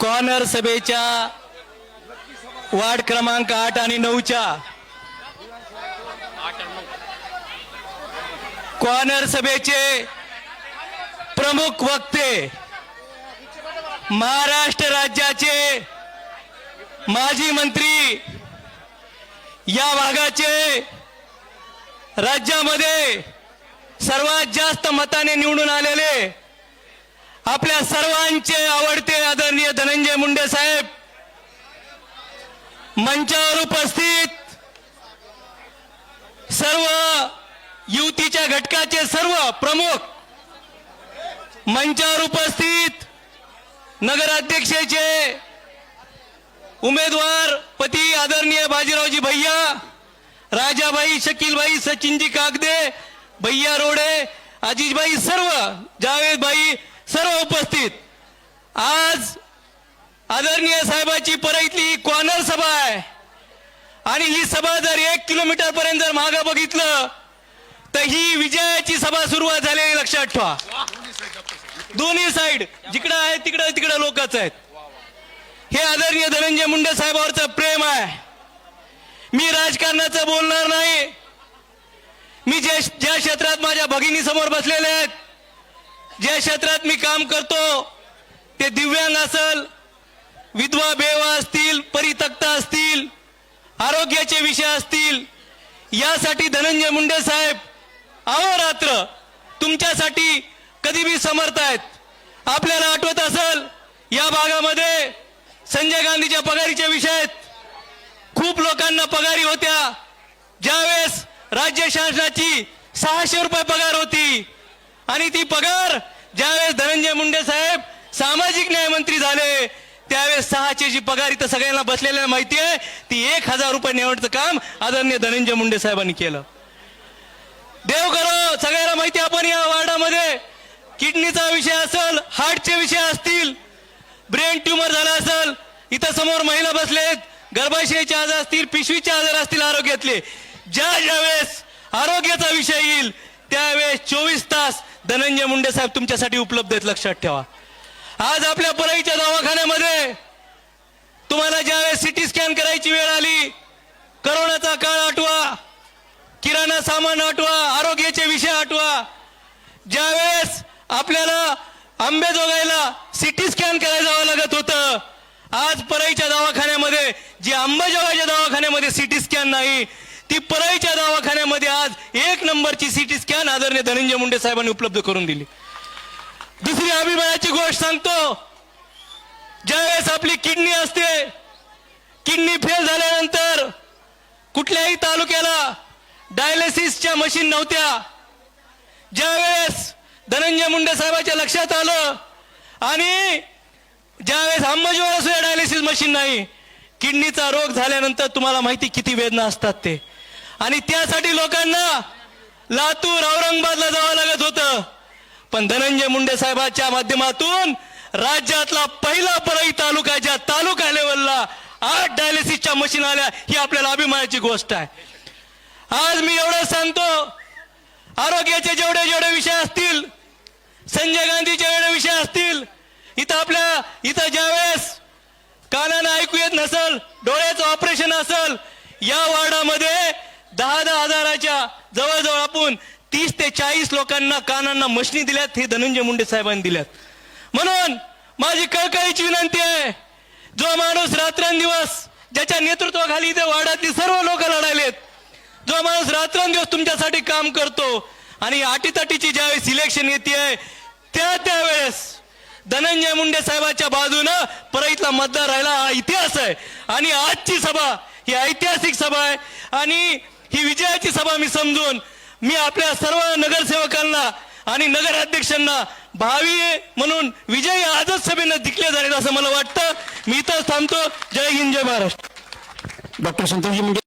Corner सभेच्या ward क्रमांक आठ आणि नऊच्या कॉर्नर सभेचे प्रमुख वक्ते महाराष्ट्र राज्याचे माजी मंत्री या भागाचे राज्यामध्ये सर्वात जास्त मताने निवडून आलेले आपल्या सर्वांचे आवडते आदरणीय धनंजय मुंडे साहेब. मंचावर उपस्थित सर्व युतीच्या घटकाचे सर्व प्रमुख. मंचावर उपस्थित नगराध्यक्षेचे उमेदवार पती आदरणीय बाजीरावजी भैया राजाभाई शकीलभाई सचिनजी कागदे भैया रोडे अजिजबाई सर्व जावेदभाई सर्व उपस्थित. आज आदरणीय साहेबाची परईतली कॉर्नर सभा आहे. आणि ही सभा जर एक किलोमीटर पर्यंत जर मागं बघितलं तर ही विजयाची सभा सुरुवात झालेली लक्षात ठेवा. दोन्ही साइड जिकडं आहे तिकडं तिकडं लोकच आहेत. हे आदरणीय धनंजय मुंडे साहेबावरचं प्रेम आहे. मी राजकारणाचं बोलणार नाही. मी जे ज्या क्षेत्रात माझ्या भगिनी समोर बसलेले आहेत ज्या क्षेत्रात मी काम करतो ते दिव्यांग असल विधवा बेवा असतील परितक्ता असतील आरोग्याचे विषय असतील यासाठी धनंजय मुंडे साहेब अहोरात्र तुमच्यासाठी कधी बी समर्थ आहेत. आपल्याला आठवत असेल या भागामध्ये संजय गांधीच्या पगारीच्या विषय आहेत. खूप लोकांना पगारी होत्या. ज्यावेळेस राज्य शासनाची सहाशे रुपये पगार होती आणि ती पगार ज्यावेळेस धनंजय मुंडे साहेब सामाजिक न्याय मंत्री झाले त्यावेळेस सहाशेची पगार इथं सगळ्यांना बसलेल्या माहिती आहे ती एक हजार रुपये निवडचं काम आदरणीय धनंजय मुंडे साहेबांनी केलं. देव करो सगळ्यांना माहिती आहे आपण या वार्डामध्ये. किडनीचा विषय असेल हार्टचे विषय असतील ब्रेन ट्युमर झाला असेल इथं समोर महिला बसलेत गर्भाशयाचे आजार असतील पिशवीचे आजार असतील आरोग्यातले. ज्या ज्यावेळेस आरोग्याचा विषय येईल त्यावेळेस चोवीस तास धनंजय मुंडे साहेब तुमच्यासाठी उपलब्ध आहेत लक्षात ठेवा. आज आपल्या परळीच्या दवाखान्यामध्ये तुम्हाला ज्यावेळेस सिटी स्कॅन करायची वेळ आली करोनाचा काळ आठवा किराणा सामान आठवा आरोग्याचे विषय आठवा ज्यावेळेस आपल्याला आंबेजोगाईला सिटी स्कॅन करायला जावं लागत होतं आज परईच्या दवाखान्यामध्ये जी अंबाजोगाईच्या दवाखान्यामध्ये सिटी स्कॅन नाही ती परईच्या दवाखान्यामध्ये आज नंबरची सिटी स्कॅन आदरणीय धनंजय मुंडे साहेबांनी उपलब्ध करून दिली. दुसरी अभिमानाची गोष्ट सांगतो. ज्यावेळेस आपली किडनी असते किडनी फेल झाल्यानंतर कुठल्याही तालुक्याला डायलिसिसच्या मशीन नव्हत्या. ज्यावेळेस धनंजय मुंडे साहेबांच्या लक्षात आलं आणि ज्यावेळेस अंबाजोगाईला सुद्धा डायलिसिस मशीन नाही किडनीचा रोग झाल्यानंतर तुम्हाला माहिती किती वेदना असतात ते. आणि त्यासाठी लोकांना लातूर औरंगाबादला जावं लागत होतं. पण धनंजय मुंडे साहेबांच्या माध्यमातून राज्यातला पहिला परळी तालुका ज्या तालुका लेवलला आठ डायलिसिसच्या मशीन आल्या ही आपल्याला अभिमानाची गोष्ट आहे. आज मी एवढं सांगतो आरोग्याचे जेवढे जेवढे विषय असतील संजय गांधीचे जेवढे विषय असतील इथं आपल्या इथं ज्यावेळेस कानानं ऐकू येत नसल डोळ्याचं ऑपरेशन असल या वार्डामध्ये दहा दहा हजाराच्या जवळजवळ आपण तीस ते चाळीस लोकांना कानांना मशनी दिल्यात हे धनंजय मुंडे साहेबांनी दिल्यात. म्हणून माझी कळकळीची विनंती आहे जो माणूस रात्रंदिवस ज्याच्या नेतृत्वाखाली इथे वाड्यातली सर्व लोक लढायलेत जो माणूस रात्रंदिवस तुमच्यासाठी काम करतो आणि अटीतटीची ज्यावेळेस इलेक्शन येते त्या त्यावेळेस धनंजय मुंडे साहेबाच्या बाजूनं परईतला मतदार राहिला हा इतिहास आहे. आणि आजची सभा ही ऐतिहासिक सभा आहे. आणि ही विजयाची सभा मी समजून मी आपल्या सर्व नगरसेवकांना आणि नगराध्यक्षांना भावी म्हणून विजयी आजच सभेनं दिखले जाईल असं मला वाटतं. मी इथंच थांबतो. जय हिंद जय महाराष्ट्र. डॉक्टर संतोषजी मुंडे